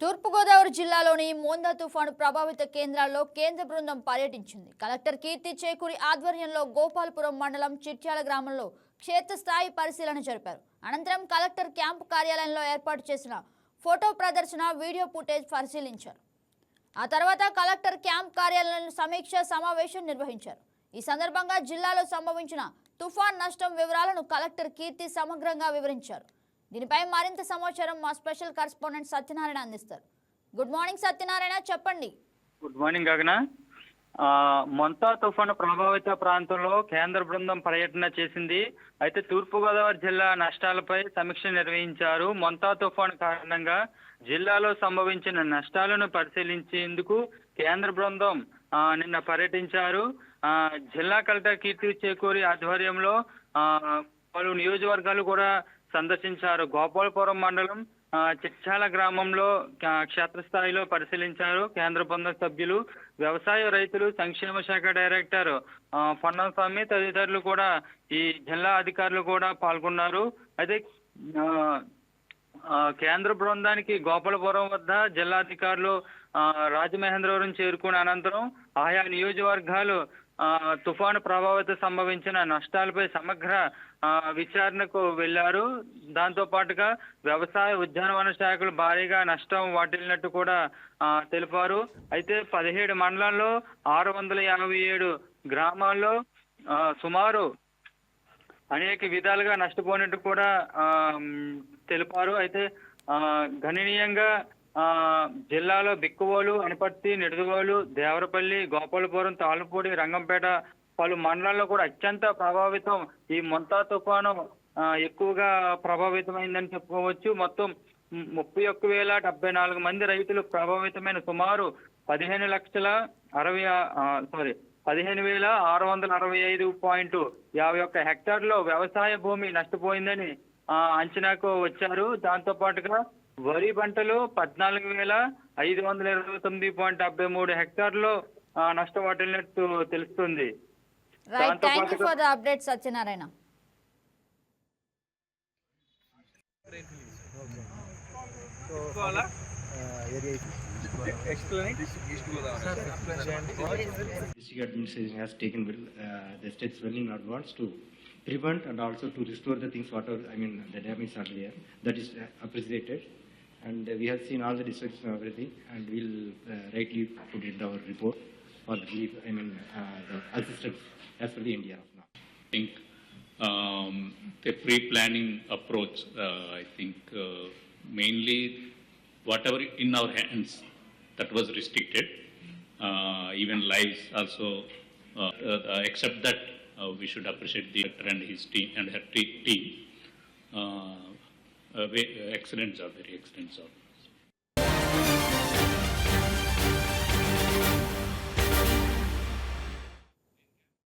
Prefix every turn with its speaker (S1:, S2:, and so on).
S1: తూర్పుగోదావరి జిల్లాలోని మోందా తుఫాను ప్రభావిత కేంద్రాల్లో కేంద్ర బృందం పర్యటించింది. కలెక్టర్ కీర్తి చేకూరి ఆధ్వర్యంలో గోపాల్పురం మండలం చిట్యాల గ్రామంలో క్షేత్రస్థాయి పరిశీలన జరిపారు. అనంతరం కలెక్టర్ క్యాంపు కార్యాలయంలో ఏర్పాటు చేసిన ఫోటో ప్రదర్శన వీడియో ఫుటేజ్ పరిశీలించారు. ఆ తర్వాత కలెక్టర్ క్యాంప్ కార్యాలయంలో సమీక్ష సమావేశం నిర్వహించారు. ఈ సందర్భంగా జిల్లాలో సంభవించిన తుఫాన్ నష్టం వివరాలను కలెక్టర్ కీర్తి సమగ్రంగా వివరించారు. దీనిపై మరింత సమాచారం మా స్పెషల్ కరెస్పాండెంట్ సత్యనారాయణ అందిస్తారు. గుడ్ మార్నింగ్ సత్యనారాయణ చెప్పండి.
S2: గుడ్ మార్నింగ్ గగన. ఆ, మొంతా తుఫాను ప్రభావిత ప్రాంతంలో కేంద్ర బృందం పర్యటన చేసింది. అయితే తూర్పుగోదావరి జిల్లా నష్టాలపై సమీక్ష నిర్వహించారు. మొంతా తుఫాను కారణంగా జిల్లాలో సంభవించిన నష్టాలను పరిశీలించేందుకు కేంద్ర బృందం నిన్న పర్యటించారు. ఆ, జిల్లా కలెక్టర్ కీర్తి చేకూరి ఆధ్వర్యంలో ఆ, పలు నియోజకవర్గాలు కూడా సందర్శించారు. గోపాలపురం మండలం ఆ, చిట్చాల గ్రామంలో క్షేత్రస్థాయిలో పరిశీలించారు కేంద్ర బృంద సభ్యులు వ్యవసాయ రైతులు సంక్షేమ శాఖ డైరెక్టర్. ఆ, తదితరులు కూడా ఈ జిల్లా అధికారులు కూడా పాల్గొన్నారు. అయితే కేంద్ర బృందానికి గోపాలపురం వద్ద జిల్లాధికారులు ఆ, రాజమహేంద్రవరం చేరుకున్న అనంతరం ఆయా నియోజకవర్గాలు తుఫాను ప్రభావిత సంభవించిన నష్టాలపై సమగ్ర విచారణకు వెళ్ళారు దాంతో పాటుగా వ్యవసాయ ఉద్యానవన శాఖలు భారీగా నష్టం వాటిల్లినట్టు కూడా తెలిపారు. అయితే పదిహేడు మండలాల్లో ఆరు వందల యాభై ఏడు గ్రామాల్లో సుమారు అనేక విధాలుగా నష్టపోయినట్టు కూడా తెలిపారు. అయితే గణనీయంగా జిల్లాలో బిక్కువోలు అనపర్తి నిడదవోలు దేవరపల్లి గోపాలపురం తాళ్ళపూడి రంగంపేట పలు మండలాల్లో కూడా అత్యంత ప్రభావితం ఈ ముంతా తుఫాను ఎక్కువగా ప్రభావితమైందని చెప్పుకోవచ్చు. మొత్తం ముప్పై ఒక్క వేల డెబ్బై నాలుగు మంది రైతులు ప్రభావితమైన సుమారు పదిహేను లక్షల అరవై సారీ పదిహేను వేల ఆరు వందల అరవై ఐదు పాయింట్ యాభై ఒక్క హెక్టార్లో వ్యవసాయ భూమి నష్టపోయిందని ఆ, అంచనాకు వచ్చారు. దాంతో పాటుగా వరి పంటలు పద్నాలుగు వేల ఐదు వందల ఇరవై తొమ్మిది పాయింట్ డెబ్బై మూడు హెక్టార్లో ఆ, నష్టం వాటిల్లినట్టు తెలుస్తుంది
S1: రైట్
S2: దాంతో
S1: థ్యాంక్ యూ
S2: పాటుగా-
S1: for the update Satyanarayana
S3: district administration has taken well, uh, the steps well in advance to prevent and also to restore the things whatever, I mean, the damage are there. That is uh, appreciated. And we have seen all the districts and everything, and we'll uh, rightly put in our report for the, I mean, uh, the assistance as per the India of now.
S4: think um, the pre-planning approach, uh, I think mainly whatever in our hands that was restricted, uh, even lives also, uh, uh, except that we should appreciate the director and his team and her te- team. Uh, uh, excellent job, very job.